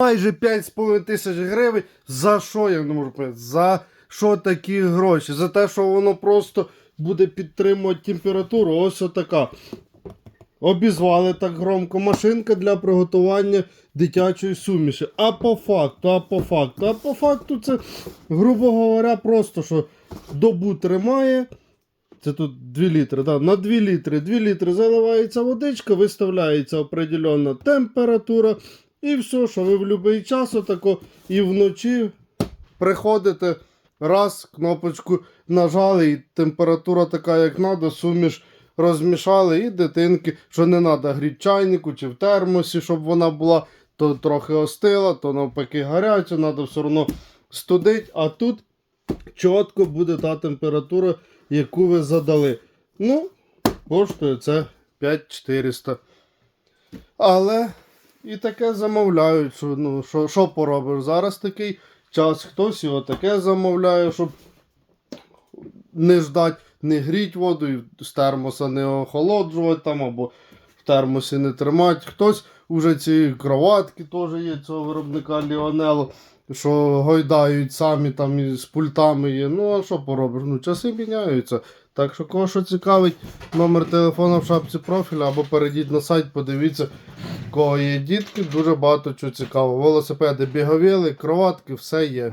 майже 5,5 тисяч гривень. За що я не можу поняти? За що такі гроші? За те, що воно просто буде підтримувати температуру. Ось отака. Обізвали так громко машинка для приготування дитячої суміші. А по факту, а по факту, а по факту це, грубо говоря, просто що добу тримає. Це тут 2 літри. Да? На 2 літри, 2 літри заливається водичка, виставляється определенна температура. І все, що ви в будь-який час отако і вночі приходите, раз, кнопочку нажали, і температура така, як треба, суміш розмішали, і дитинки, що не треба гріти чайнику чи в термосі, щоб вона була, то трохи остила, то навпаки гаряча, треба все одно студить, а тут чітко буде та температура, яку ви задали. Ну, коштує це 5400. Але і таке замовляють, що, ну, що, що поробиш? Зараз такий час, хтось його таке замовляє, щоб не ждать, не гріть воду і з термоса не охолоджувати там, або в термосі не тримати. Хтось уже ці кроватки теж є цього виробника Ліонело, що гойдають самі там і з пультами є. Ну, а що поробиш? Ну, часи міняються. Так що, кого що цікавить, номер телефона в шапці профіля або перейдіть на сайт, подивіться, кого є дітки, дуже багато чого цікавого. Велосипеди, біговіли, кроватки, все є.